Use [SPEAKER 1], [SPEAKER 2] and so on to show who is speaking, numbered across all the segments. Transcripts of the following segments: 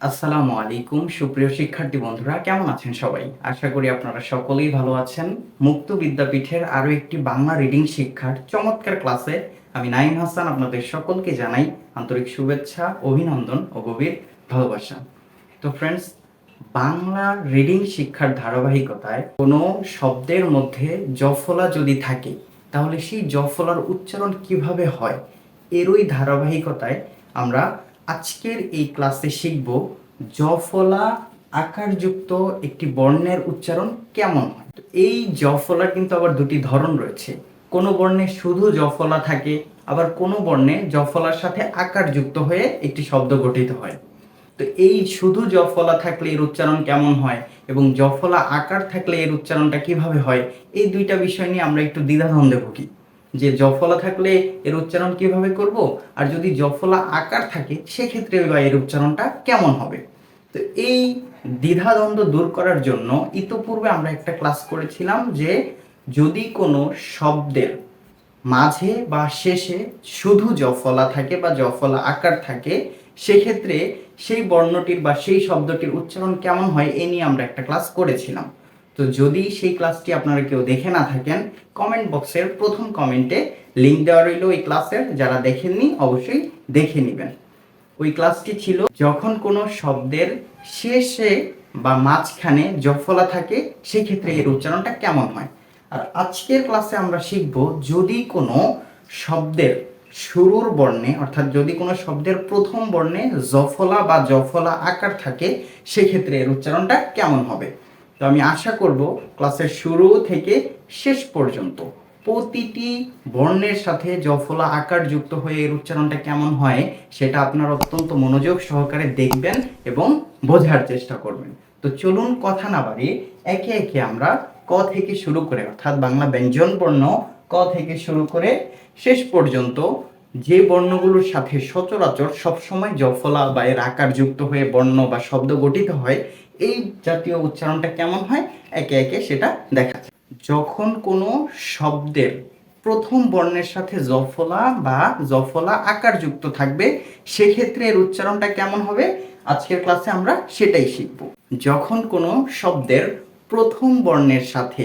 [SPEAKER 1] আসসালামু আলাইকুম, সুপ্রিয় শিক্ষার্থী বন্ধুরা, কেমন আছেন সবাই? আশা করি আপনারা সকলেই ভালো আছেন। মুক্ত বিদ্যাপীঠের আরও একটি বাংলা রিডিং শিক্ষার চমৎকার ক্লাসে আমি নাইম হাসান আপনাদের সকলকে জানাই আন্তরিক শুভেচ্ছা, অভিনন্দন ও গভীর ভালোবাসা। তো ফ্রেন্ডস বাংলা রিডিং শিক্ষার ধারাবাহিকতায় কোনো শব্দের মধ্যে জফলা যদি থাকে, তাহলে সেই জফলার উচ্চারণ কীভাবে হয়? এরই ধারাবাহিকতায় আমরা আজকের এই ক্লাসে শিখব জফলা আকারযুক্ত একটি বর্ণের উচ্চারণ কেমন হয়? এই জফলার কিন্তু আবার দুটি ধরন রয়েছে। কোনো বর্ণে শুধু জফলা থাকে, আবার কোনো বর্ণে জফলার সাথে আকার যুক্ত হয়ে একটি শব্দ গঠিত হয়। তো এই শুধু জফলা থাকলে এর উচ্চারণ কেমন হয় এবং জফলা আকার থাকলে এর উচ্চারণটা কীভাবে হয়, এই দুইটা বিষয় নিয়ে আমরা একটু দ্বিধাদ্বন্দ্বে ভুগি। যে জফলা থাকলে এর উচ্চারণ কীভাবে করব? আর যদি জফলা আকার থাকে, সেক্ষেত্রে বা এর উচ্চারণটা কেমন হবে? তো এই দ্বিধাদ্বন্দ্ব দূর করার জন্য ইতোপূর্বে আমরা একটা ক্লাস করেছিলাম যে যদি কোনো শব্দের মাঝে বা শেষে শুধু জফলা থাকে বা জফলা আকার থাকে, সেক্ষেত্রে সেই বর্ণটির বা সেই শব্দটির উচ্চারণ কেমন হয়, এ নিয়ে আমরা একটা ক্লাস করেছিলাম। তো যদি সেই ক্লাসটি আপনারা কেউ দেখে না থাকেন কমেন্ট বক্সের প্রথম কমেন্টে লিঙ্ক দেওয়া রইল ওই ক্লাসের যারা দেখেননি অবশ্যই দেখে নেবেন। ওই ক্লাসটি ছিল যখন কোনো শব্দের শেষে বা মাঝখানে জফলা থাকে, সেক্ষেত্রে এর উচ্চারণটা কেমন হয়? আর আজকের ক্লাসে আমরা শিখব যদি কোনো শব্দের শুরুর বর্ণে, অর্থাৎ যদি কোনো শব্দের প্রথম বর্ণে জফলা বা জফলা আকার থাকে, সেক্ষেত্রে এর উচ্চারণটা কেমন হবে? তো আমি আশা করব ক্লাসের শুরু থেকে শেষ পর্যন্ত প্রতিটি বর্ণের সাথে জফলা আকার যুক্ত হয়ে এর উচ্চারণটা কেমন হয় সেটা আপনারা অত্যন্ত মনোযোগ সহকারে দেখবেন এবং বোঝার চেষ্টা করবেন। তো চলুন কথা না বাড়ি একে একে আমরা ক থেকে শুরু করে, অর্থাৎ বাংলা ব্যঞ্জন বর্ণ ক থেকে শুরু করে শেষ পর্যন্ত যে বর্ণগুলোর সাথে সচরাচর সবসময় জফলা বা এর আকার যুক্ত হয়ে বর্ণ বা শব্দ গঠিত হয় এই জাতীয় উচ্চারণটা কেমন হয়? একে একে সেটা দেখা যায় যখন কোনো শব্দের প্রথম বর্ণের সাথে জফলা বা জফলা আকার যুক্ত থাকবে, সেক্ষেত্রে এর উচ্চারণটা কেমন হবে? আজকের ক্লাসে আমরা সেটাই শিখব। যখন কোনো শব্দের প্রথম বর্ণের সাথে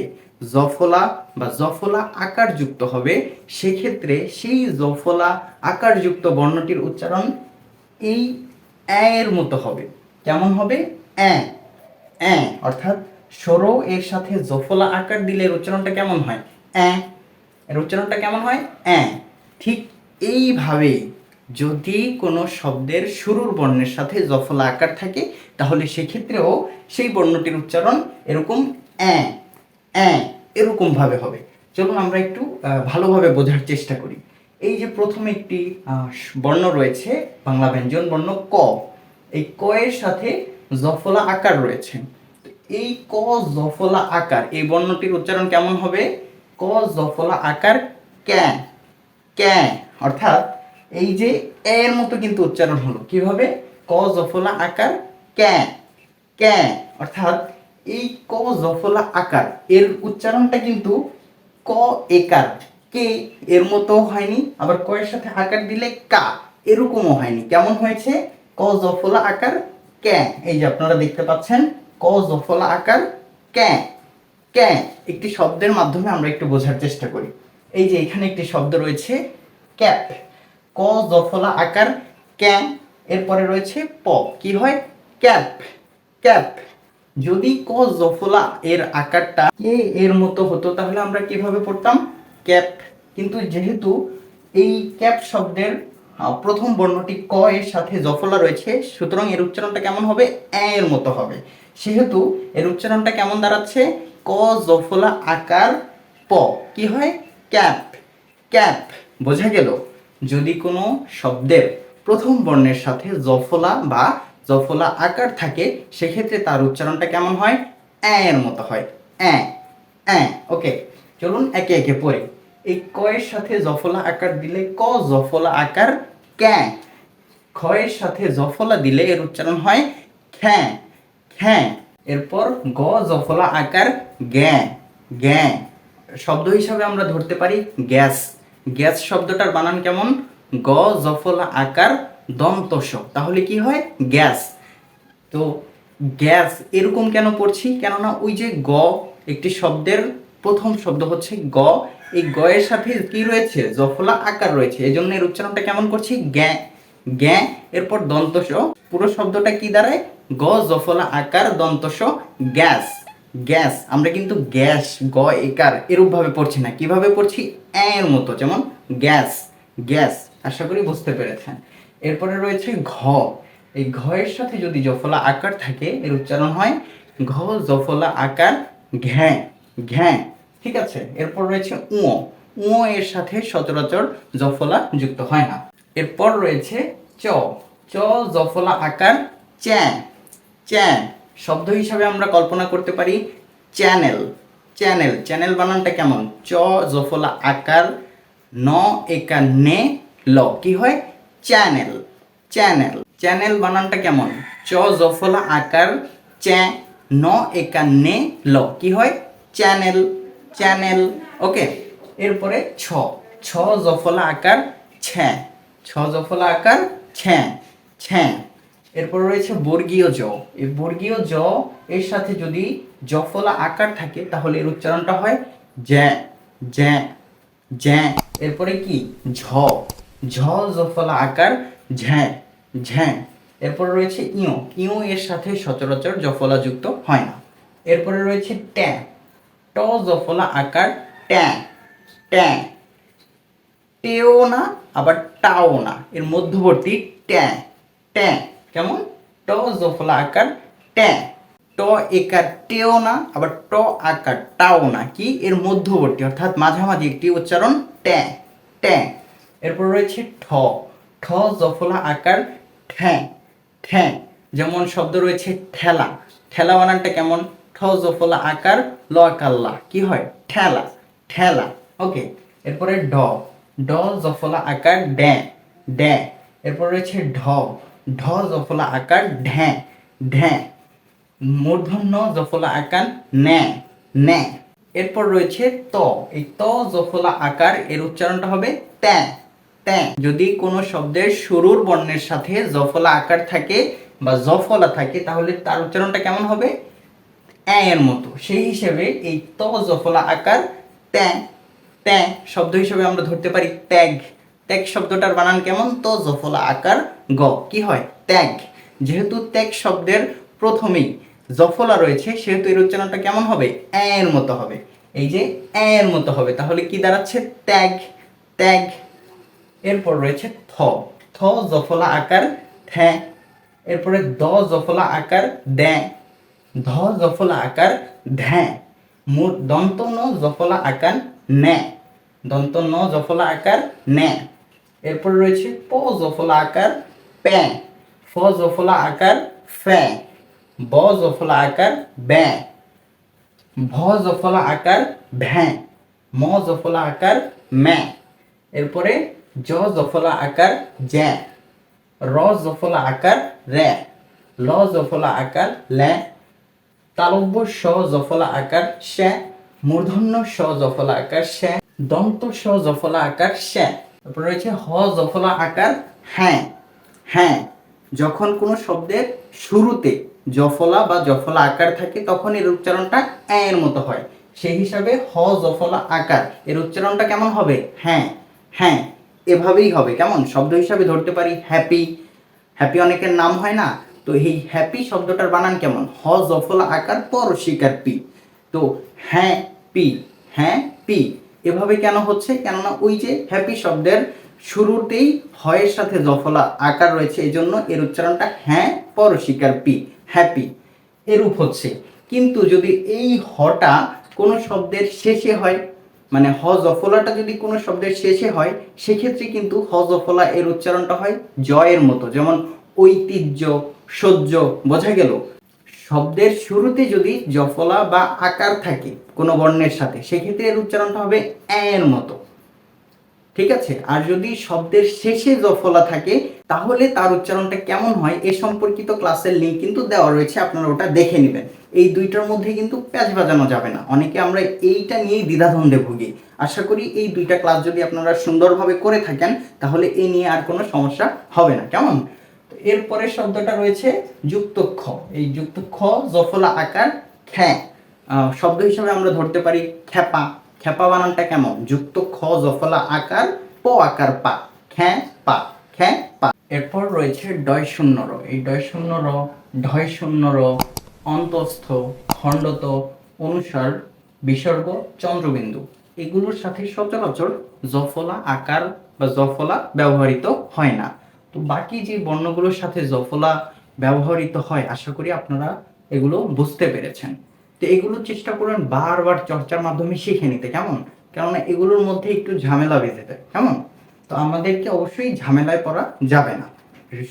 [SPEAKER 1] জফলা বা জফলা আকার যুক্ত হবে, সেক্ষেত্রে সেই জফলা আকার যুক্ত বর্ণটির উচ্চারণ এই এর মতো হবে। কেমন হবে? অ্যা অ্যা। অর্থাৎ সরো এর সাথে জফলা আকার দিলে এর উচ্চারণটা কেমন হয়? অ্যা। এর উচ্চারণটা কেমন হয়? অ্যা। ঠিক এইভাবেই যদি কোনো শব্দের শুরুর বর্ণের সাথে জফলা আকার থাকে তাহলে সেক্ষেত্রেও সেই বর্ণটির উচ্চারণ এরকম অ্যা অ্যাঁ এরকমভাবে হবে। চলুন আমরা একটু ভালোভাবে বোঝার চেষ্টা করি। এই যে প্রথমে একটি বর্ণ রয়েছে বাংলা ব্যঞ্জন বর্ণ ক। এই ক এর সাথে জফলা আকার রয়েছে। এই ক জফলা আকার, এই বর্ণটির উচ্চারণ কেমন হবে? ক জফলা আকার ক্যা ক্যা, অর্থাৎ এই যে এর মতো কিন্তু উচ্চারণ হলো। কীভাবে? ক জফলা আকার ক্যা ক্যা, অর্থাৎ এই ক জফলা আকার, এর উচ্চারণটা কিন্তু ক একার, কে এর মতো হয়নি, আবার ক এর সাথে আকার দিলে কা, এরকমও হয়নি। কেমন হয়েছে? ক জফলা আকার ক্যা এই যে আপনারা দেখতে পাচ্ছেন, ক জফলা আকার ক্যা ক্যা একটি শব্দের মাধ্যমে আমরা একটু বোঝার চেষ্টা করি। এই যে এখানে একটি শব্দ রয়েছে, ক্যাপ। ক জফলা আকার ক্যা এরপরে রয়েছে প। কি হয়? ক্যাপ। ক্যাপ। যদি ক জফলা এর আকারটা কে এর মতো হতো, তাহলে আমরা কীভাবে পড়তাম? ক্যাপ। কিন্তু যেহেতু এই ক্যাপ শব্দের প্রথম বর্ণটি ক এর সাথে জফলা রয়েছে। সুতরাং এর উচ্চারণটা কেমন হবে? অ্যা এর মতো হবে। সেহেতু এর উচ্চারণটা কেমন দাঁড়াচ্ছে? ক, জফলা, আকার, প। কি হয়? ক্যাপ। ক্যাপ। বোঝা গেল? যদি কোনো শব্দের প্রথম বর্ণের সাথে জফলা বা জফলা আকার থাকে, সেক্ষেত্রে তার উচ্চারণটা কেমন হয়? অ্যা এর মতো হয়। অ্যা অ্যা ওকে। চলুন একে একে পড়ি। এই ক এর সাথে জফলা আকার দিলে ক, জফলা, আকার ক্যা খয়ের সাথে জফলা দিলে এর উচ্চারণ হয় খ্যাঁ খ্যাঁ। এরপর গ, জফলা আকার গ্যাঁ গ্যাঁ শব্দ হিসাবে আমরা ধরতে পারি গ্যাস। গ্যাস শব্দটার বানান কেমন? গ, জফলা আকার দন্তস তাহলে কি হয়? গ্যাস। তো গ্যাস, এরকম কেন পড়ছি? কেননা ওই যে গ, একটি শব্দের প্রথম শব্দ হচ্ছে গ। এই গ এর সাথে কি রয়েছে? জফলা আকার রয়েছে। এই জন্য এর উচ্চারণটা কেমন করছি? গ্যা গ্যা, এরপর দন্তস। পুরো শব্দটা কি দাঁড়ায় গ, জফলা আকার, দন্তস, গ্যাস। গ্যাস, আমরা কিন্তু গ্যাস, গ, একার এরূপ ভাবে পড়ছি না। কীভাবে পড়ছি? এর মতো। যেমন গ্যাস গ্যাস, আশা করি বুঝতে পেরেছেন। এরপরে রয়েছে ঘ। এই ঘ এর সাথে যদি জফলা আকার থাকে, এর উচ্চারণ হয় ঘ, জফলা আকার, ঘ্যাঁ ঘ্যাঁ। ঠিক আছে? এরপর রয়েছে উঁ উঁ এর সাথে সচরাচর জফলা যুক্ত হয় না। এরপর রয়েছে চ। চ, জফলা আকার চ্যাঁ চ্যাঁ শব্দ হিসাবে আমরা কল্পনা করতে পারি চ্যানেল। চ্যানেল চ্যানেল বানানটা কেমন? চ, জফলা আকার, ন একা নে, ল। কি হয়? চ্যানেল। চ্যানেল। চ্যানেল বানানটা কেমন? চ, জফলা আকার চ্যা ন একা নে, ল। কি হয়? চ্যানেল। চ্যানেল ওকে এরপরে ছ ছ জফলা আকার ছ্যা, ছ জফলা আকার ছ্যা ছ্যা। এরপর রয়েছে বর্গীয় জ, এই বর্গীয় জ এর সাথে যদি জফলা আকার থাকে, তাহলে এর উচ্চারণটা হয় জ্যা জ্যা জ্যা। এরপরে কি? ঝ ঝ জফলা আকার ঝ্যাঁ ঝ্যাঁ। এরপর রয়েছে ইও ইও এর সাথে সচরাচর জফলা যুক্ত হয় না। এরপরে রয়েছে ট্যা ট জফলা আকার ট্যা ট্যা। টেও না আবার টাও না এর মধ্যবর্তী ট্যা ট্যা। কেমন? ট জফলা আকার ট্যা। ট একার টেও না আবার ট আকার টাও না কি? এর মধ্যবর্তী, অর্থাৎ মাঝামাঝি একটি উচ্চারণ ট্যা ট্যা। এরপর রয়েছে ঠ ঠ জফলা আকার ঠ্যাঁ ঠ্যাঁ। যেমন শব্দ রয়েছে ঠেলা। ঠেলা বানানটা কেমন? ঠ জফলা আকার ল কাল্লা কি হয়? ঠেলা। ঠেলা। ওকে এরপরে ড। ড জফলা আকার ড্যাঁ। ড্যা। এরপর রয়েছে ঢ। ঢ জফলা আকার ঢ্যাঁ। ঢ্যা। মূর্ধন্য জফলা আকার ন্যা। ন্যা। এরপর রয়েছে ত। এই ত জফলা আকার, এর উচ্চারণটা হবে ত্যা। ত্যা। যদি কোনো শব্দের শুরুর বর্ণের সাথে জফলা আকার থাকে বা জফলা থাকে, তাহলে তার উচ্চারণটা কেমন হবে? এর মতো। সেই হিসেবে এই ত জফলা আকার ত্যা ত্যা শব্দ হিসেবে আমরা ধরতে পারি ত্যাগ। ত্যাগ শব্দটার বানান কেমন? তো জফলা আকার গ। কি হয়? ত্যাগ। যেহেতু ত্যাগ শব্দের প্রথমেই জফলা রয়েছে, সেহেতু এর উচ্চারণটা কেমন হবে? এর মতো হবে। এই যে এর মতো হবে। তাহলে কি দাঁড়াচ্ছে? ত্যাগ। ত্যাগ। এরপর রয়েছে থ। থ জফলা আকার থ্যা এরপরে দ জফলা আকার দ্যা ধ জফলা আকার ধ্যাঁ মূল দন্ত ন জফলা আকার ন্যা দন্ত ন জফলা আকার ন্যা এরপর রয়েছে প জফলা আকার প্যা ফ জফলা আকার ফ্যা ব জফলা আকার ব্যা ভ জফলা আকার ভ্যাঁ ম জফলা আকার ম্যা এরপরে জ জফলা আকার জ্যা র জফলা আকার র্যা ল জফলা আকার ল্যা তালব্য স জফলা আকার শ্যা, মূর্ধন্য স জফলা আকার শ্যা, দন্ত স জফলা আকার শ্যা। তারপর রয়েছে হ জফলা আকার হ্যাঁ হ্যাঁ। যখন কোনো শব্দের শুরুতে জফলা বা জফলা আকার থাকে, তখন এর উচ্চারণটা এর মতো হয়। সেই হিসাবে হ জফলা আকার, এর উচ্চারণটা কেমন হবে? হ্যাঁ হ্যাঁ এভাবেই হবে। কেমন? শব্দ হিসাবে ধরতে পারি, হ্যাপি। হ্যাপি অনেকের নাম হয় না। তো এই হ্যাপি শব্দটার বানান কেমন? হ জফলা আকার পর শিকার পি। তো হ্যাঁ পি হ্যাঁ পি। এভাবে কেন হচ্ছে? কেননা ওই যে হ্যাপি শব্দের শুরুতেই হয়ের সাথে জফলা আকার রয়েছে এই জন্য এর উচ্চারণটা হ্যাঁ পর শিকার পি হ্যাপি এরূপ হচ্ছে। কিন্তু যদি এই হটা কোনো শব্দের শেষে হয় মানে হ জফলাটা যদি কোনো শব্দের শেষে হয়, সেক্ষেত্রে কিন্তু হ জফলা এর উচ্চারণটা হয় জয়ের মতো। যেমন ঐতিহ্য সহ্য বোঝা গেল। শব্দের শুরুতে যদি জফলা বা আকার থাকে কোনো বর্ণের সাথে, সেক্ষেত্রে এর উচ্চারণটা হবে এর মতো। ঠিক আছে? আর যদি শব্দের শেষে জফলা থাকে, তাহলে তার উচ্চারণটা কেমন হয়? এ সম্পর্কিত ক্লাসের লিঙ্ক কিন্তু দেওয়া রয়েছে, আপনারা ওটা দেখে নেবেন। এই দুইটার মধ্যে কিন্তু প্যাচ বাজানো যাবে না। অনেকে আমরা এইটা নিয়েই দ্বিধাদ্বন্দ্বে ভুগি। আশা করি এই দুইটা ক্লাস যদি আপনারা সুন্দরভাবে করে থাকেন, তাহলে এই নিয়ে আর কোনো সমস্যা হবে না। কেমন? তো এরপরে শব্দটা রয়েছে যুক্তক্ষ। এই যুক্ত খ জফলা আকার, খ্যা। শব্দ হিসাবে আমরা ধরতে পারি খ্যাপা। খ্যাপা বানানটা কেমন? যুক্ত খ জফলা আকার, প আকার, পা। খ্যা পা। খ্যা, পা। এরপর রয়েছে ডয় শূন্য র এই ডয় শূন্য র ঢয় শূন্য র অন্তস্থ, খণ্ডত, অনুসার, বিসর্গ, চন্দ্রবিন্দু। এগুলোর সাথে সচরাচর জফলা আকার বা জফলা ব্যবহৃত হয় না। তো বাকি যে বর্ণগুলোর সাথে জফলা ব্যবহৃত হয়, আশা করি আপনারা এগুলো বুঝতে পেরেছেন। তো এগুলো চেষ্টা করবেন বারবার চর্চার মাধ্যমে শিখে নিতে, কেমন? কেননা এগুলোর মধ্যে একটু ঝামেলা বেঁধে দেয় কেমন? তো আমাদেরকে অবশ্যই ঝামেলায় পড়া যাবে না।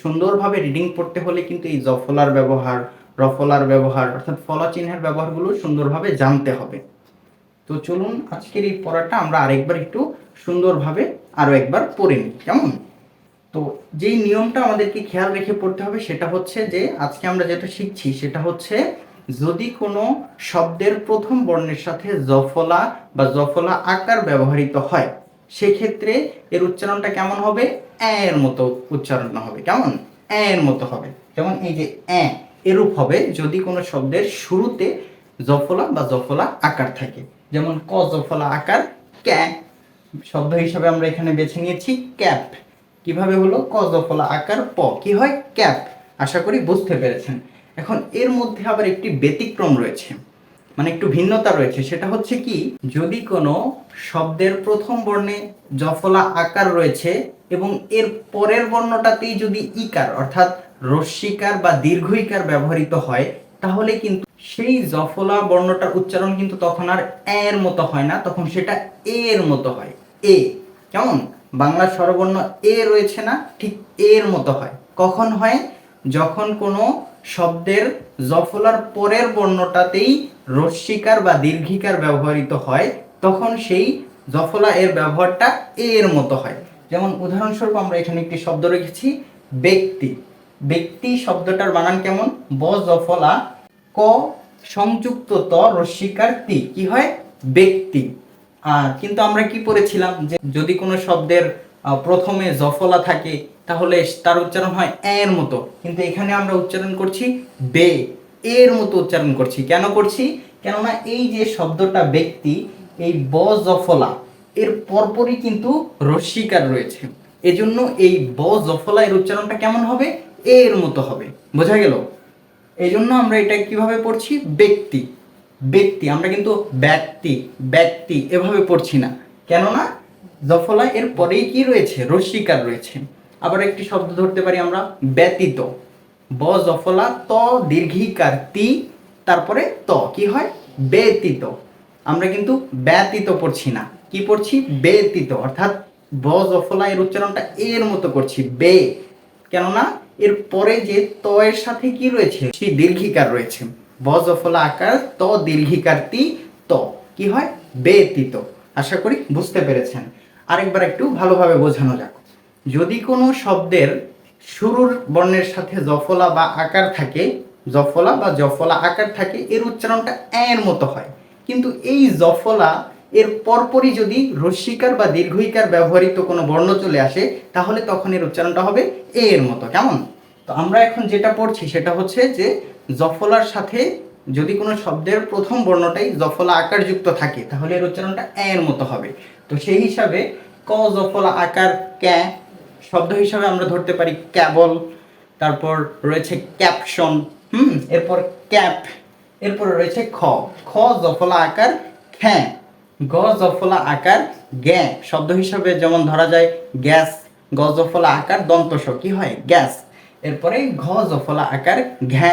[SPEAKER 1] সুন্দরভাবে রিডিং পড়তে হলে কিন্তু এই জফলার ব্যবহার, রফলার ব্যবহার, অর্থাৎ ফলা চিহ্নের ব্যবহারগুলো সুন্দরভাবে জানতে হবে। তো চলুন আজকের এই পড়াটা আমরা আরেকবার একটু সুন্দরভাবে আরও একবার পড়ে নিই, কেমন? তো যেই নিয়মটা আমাদেরকে খেয়াল রেখে পড়তে হবে সেটা হচ্ছে যে আজকে আমরা যেটা শিখছি সেটা হচ্ছে যদি কোনো শব্দের প্রথম বর্ণের সাথে জফলা বা জফলা আকার ব্যবহৃত হয়, সেক্ষেত্রে এর উচ্চারণটা কেমন হবে? এর মতো উচ্চারণ হবে। কেমন? এর মতো হবে। যেমন এই যে অ্যা, এরূপ হবে যদি কোনো শব্দের শুরুতে জফলা বা জফলা আকার থাকে। যেমন ক জফলা আকার, ক্যা শব্দ হিসাবে আমরা এখানে বেছে নিয়েছি ক্যাপ। কীভাবে হলো? ক জফলা আকার প। কি হয়? ক্যাপ। আশা করি বুঝতে পেরেছেন। এখন এর মধ্যে আবার একটি ব্যতিক্রম রয়েছে। মানে একটু ভিন্নতা রয়েছে। সেটা হচ্ছে কি, যদি কোনো শব্দের প্রথম বর্ণে জফলা আকার রয়েছে এবং এর পরের বর্ণটাতেই যদি ইকার, অর্থাৎ রস্যিকার বা দীর্ঘইকার ব্যবহৃত হয়, তাহলে কিন্তু সেই জফলা বর্ণটার উচ্চারণ কিন্তু তখন আর এর মতো হয় না। তখন সেটা এর মতো হয়। এ। কেমন? বাংলা স্বরবর্ণ এ রয়েছে না, ঠিক এর মতো হয়। কখন হয়? যখন কোনো শব্দের জফলার পরের বর্ণটাতেই রস্যিকার বা দীর্ঘিকার ব্যবহৃত হয়, তখন সেই জফলা এর ব্যবহারটা এর মতো হয়। যেমন উদাহরণস্বরূপ আমরা এখানে একটি শব্দ রেখেছি, ব্যক্তি। ব্যক্তি শব্দটার বানান কেমন? ব জফলা ক সংযুক্ত ত রস্যিকার তি। কি হয়? ব্যক্তি। কিন্তু আমরা কি পড়েছিলাম যে যদি কোনো শব্দের প্রথমে জফলা থাকে, তাহলে তার উচ্চারণ হয় এর মতো। কিন্তু এখানে আমরা উচ্চারণ করছি বে, এর মতো উচ্চারণ করছি। কেন করছি? কেননা এই যে শব্দটা ব্যক্তি, এই ব জফলা, এর পরপরই কিন্তু রস্যিকার রয়েছে। এজন্য এই ব জফলা এর উচ্চারণটা কেমন হবে? এর মতো হবে। বোঝা গেল? এই জন্য আমরা এটা কীভাবে পড়ছি? ব্যক্তি। ব্যক্তি, আমরা কিন্তু ব্যক্তি ব্যক্তি এভাবে পড়ছি না। কেননা জফলা এর পরেই কি রয়েছে? রস্যিকার রয়েছে। আবার একটি শব্দ ধরতে পারি আমরা, ব্যতীত। ব জফলা, ত দীর্ঘিকার, তি, তারপরে ত, কি হয়? ব্যতীত। আমরা কিন্তু ব্যতীত পড়ছি না। কি পড়ছি? ব্যতীত। অর্থাৎ ব জফলা এর উচ্চারণটা এর মতো করছি, বে। কেননা এর পরে যে ত এর সাথে কি রয়েছে? সেই দীর্ঘিকার রয়েছে। বজফলা আকার ত, দীর্ঘিকার তি কি হয়? ব্যতীত। আশা করি বুঝতে পেরেছেন। আরেকবার একটু ভালোভাবে বোঝানো যাক। যদি কোনো শব্দের শুরুর বর্ণের সাথে জফলা বা আকার থাকে, জফলা বা জফলা আকার থাকে, এর উচ্চারণটা এর মতো হয়। কিন্তু এই জফলা, এর পরপরই যদি রস্যিকার বা দীর্ঘইকার ব্যবহৃত কোনো বর্ণ চলে আসে, তাহলে তখন এর উচ্চারণটা হবে এ এর মতো। কেমন? তো আমরা এখন যেটা পড়ছি সেটা হচ্ছে যে জফলার সাথে যদি কোনো শব্দের প্রথম বর্ণটাই জফলা আকার যুক্ত থাকে, তাহলে এর উচ্চারণটা এর মতো হবে। তো সেই হিসাবে ক জফলা আকার ক্যা শব্দ হিসাবে আমরা ধরতে পারি ক্যাবল, তারপর রয়েছে ক্যাপশন, হুম, এরপর ক্যাপ, এরপর রয়েছে খ। খ জফলা আকার খ্যাঁ, গ জফলা আকার গ্যা। শব্দ হিসাবে যেমন ধরা যায় গ্যাস, গ জফলা আকার দন্তস কি হয়? গ্যাস। এরপরে ঘ জফলা আকার ঘ্যা।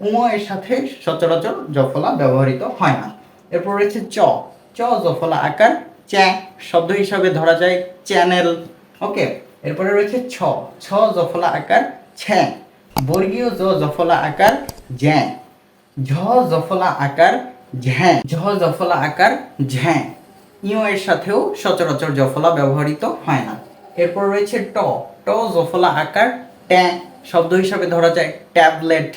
[SPEAKER 1] উম সাথে সচরাচর জফলা ব্যবহৃত হয় না। এরপর রয়েছে চ। চ, জফলা আকার, চ্যা, শব্দ হিসাবে ধরা যায় চ্যানেল। ওকে, এরপরে রয়েছে ছ। ছ, জফলা আকার ছ্যা বর্গীয় জ, জফলা আকার, জ্যা। ঝ, জফলা আকার, ঝ্যাঁ। ঝ, জফলা আকার, ঝ্যাঁ। ইও এর সাথেও সচরাচর জফলা ব্যবহৃত হয় না। এরপর রয়েছে ট। ট, জফলা আকার ট্যা শব্দ হিসাবে ধরা যায় ট্যাবলেট।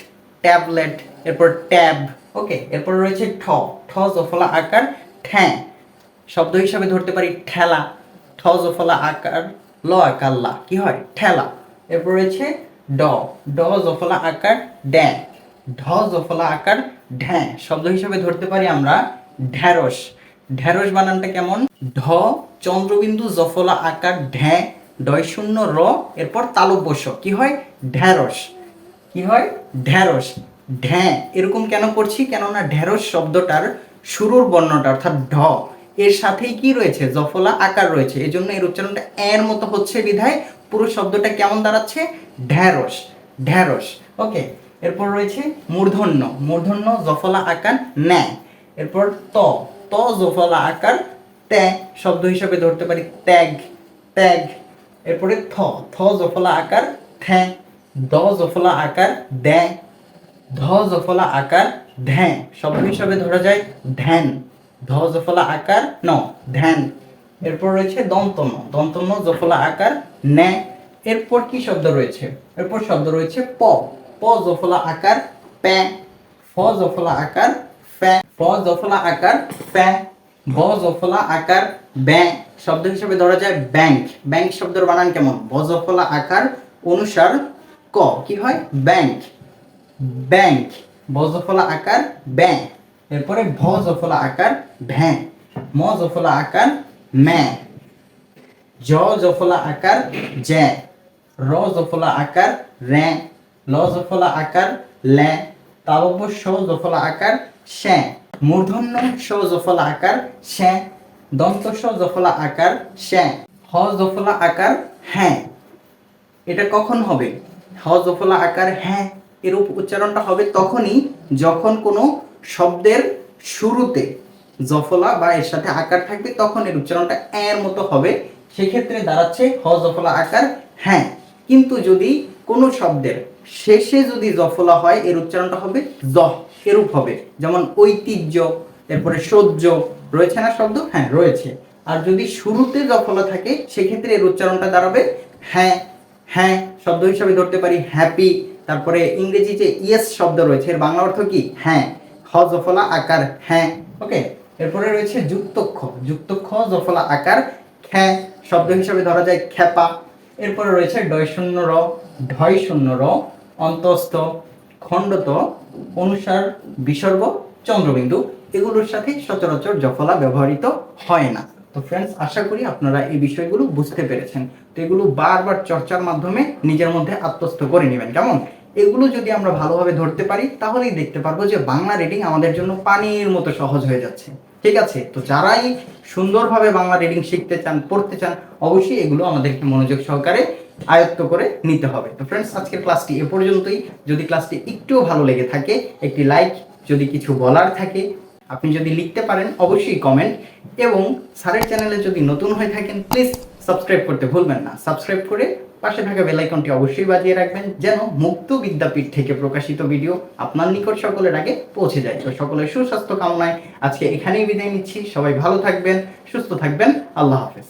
[SPEAKER 1] ট্যাবলেট এরপর ট্যাব ওকে এরপর রয়েছে ঠ ঠ জফলা আকার ঠ্যাঁ, শব্দ হিসাবে ধরতে পারি ঠেলা, ঠ জফলা আকার, ল আকার লা, কি হয়? ঠেলা, এরপর রয়েছে ড ড জফলা আকার ড্যাঁ, ঢ জফলা আকার ঢ্যাঁ, শব্দ হিসেবে ধরতে পারি আমরা ঢ্যাঁড়স ঢ্যাঁড়স বানানটা কেমন? ঢ, চন্দ্রবিন্দু জফলা আকার ঢ্যাঁ ডয় শূন্য র, এরপর তালব্যস্য কি হয়? ঢ্যাঁড়স কি হয়? ঢ্যাঁড়স। ঢ্যাঁ, এরকম কেন করছি? কেননা ঢ্যাঁড়স শব্দটার শুরুর বর্ণটা অর্থাৎ ঢ, এর সাথেই কি রয়েছে? জফলা আকার রয়েছে। এই জন্য এর উচ্চারণটা এর মতো হচ্ছে বিধায় পুরো শব্দটা কেমন দাঁড়াচ্ছে? ঢ্যাঁড়স। ঢ্যাঁড়স। ওকে, এরপর রয়েছে মূর্ধন্য। মূর্ধন্য, জফলা আকার ন্যায় এরপর ত। ত, জফলা আকার ত্যাগ শব্দ হিসাবে ধরতে পারি ত্যাগ। ত্যাগ। এরপরে থ। থ, জফলা আকার, থ্যা। দ জফলা আকার দ্যা। ধ জফলা আকার ধ্যান শব্দ হিসাবে ধরা যায় ধ্যান। ধ জফলা আকার ন, ধ্যান। এরপর রয়েছে দন্তন্য। দন্তন্য জফলা আকার ন্যা। এরপর কি শব্দ রয়েছে? এরপর শব্দ রয়েছে প। প জফলা আকার প্যা। ফ জফলা আকার ফ্যা। প জফলা আকার ফ্যা ব জফলা আকার ব্যাং। শব্দ হিসেবে ধরা যায় ব্যাংক। ব্যাংক শব্দের বানান কেমন? ব জফলা আকার অনুসার ক, কি হয়? ব্যাংক ব্যাংক বজফলা আকার ব্যাং এরপরে ভ জফলা আকার ভ্যাঁ ম জফলা আকার ম্যা জ জফলা আকার জ্যা র জফলা আকার র্যা ল জফলা আকার ল্যা তালব্য স জফলা আকার শ্যাঁ মূর্ধন্য স জফলা আকার শ্যাঁ দন্ত স জফলা আকার শ্যাঁ হ জফলা আকার হ্যাঁ এটা কখন হবে? হ জফলা আকার হ্যাঁ এরূপ উচ্চারণটা হবে তখনই যখন কোনো শব্দের শুরুতে জফলা বা এর সাথে আকার থাকবে তখন এর উচ্চারণটা এর মতো হবে। সেক্ষেত্রে দাঁড়াচ্ছে হ জফলা আকার হ্যাঁ। কিন্তু যদি কোনো শব্দের শেষে যদি জফলা হয়, এর উচ্চারণটা হবে জহ, এরূপ হবে। যেমন ঐতিহ্য, এরপরে সহ্য, রয়েছে না শব্দ? হ্যাঁ রয়েছে। আর যদি শুরুতে জফলা থাকে, সেক্ষেত্রে এর উচ্চারণটা দাঁড়াবে হ্যাঁ। হ্যাঁ শব্দ হিসাবে ধরতে পারি হ্যাপি তারপরে ইংরেজি যে ইয়েস শব্দ রয়েছে, এর বাংলা অর্থ কি? হ্যাঁ। হ জফলা আকার হ্যাঁ। ওকে এরপরে রয়েছে যুক্তক্ষ। যুক্তক্ষ জফলা আকার, খ্যাঁ। শব্দ হিসাবে ধরা যায় খ্যাপা। এরপরে রয়েছে ডয় শূন্য র ঢয় শূন্য র, অন্তস্থ, খণ্ডত, অনুসার, বিসর্গ, চন্দ্রবিন্দু। এগুলোর সাথে সচরাচর জফলা ব্যবহৃত হয় না। তো ফ্রেন্ডস আশা করি আপনারা এই বিষয়গুলো বুঝতে পেরেছেন। তো এগুলো বারবার চর্চার মাধ্যমে নিজের মধ্যে আত্মস্থ করে নেবেন। কেমন? এগুলো যদি আমরা ভালোভাবে ধরতে পারি, তাহলেই দেখতে পারব যে বাংলা রিডিং আমাদের জন্য পানির মতো সহজ হয়ে যাচ্ছে। ঠিক আছে? তো যারাই সুন্দরভাবে বাংলা রিডিং শিখতে চান, পড়তে চান, অবশ্যই এগুলো আমাদেরকে মনোযোগ সহকারে আয়ত্ত করে নিতে হবে। তো ফ্রেন্ডস আজকের ক্লাসটি এ পর্যন্তই। যদি ক্লাসটি একটুও ভালো লেগে থাকে, একটি লাইক যদি কিছু বলার থাকে আপনি যদি লিখতে পারেন, অবশ্যই কমেন্ট এবং স্যারের চ্যানেলে যদি নতুন হয়ে থাকেন প্লিজ সাবস্ক্রাইব করতে ভুলবেন না। সাবস্ক্রাইব করে পাশে থাকা বেলাইকনটি অবশ্যই বাজিয়ে রাখবেন, যেন মুক্ত বিদ্যাপীঠ থেকে প্রকাশিত ভিডিও আপনার নিকট সকলের আগে পৌঁছে যায়। তো সকলের সুস্বাস্থ্য কামনায় আজকে এখানেই বিদায় নিচ্ছি। সবাই ভালো থাকবেন, সুস্থ থাকবেন। আল্লাহ হাফেজ।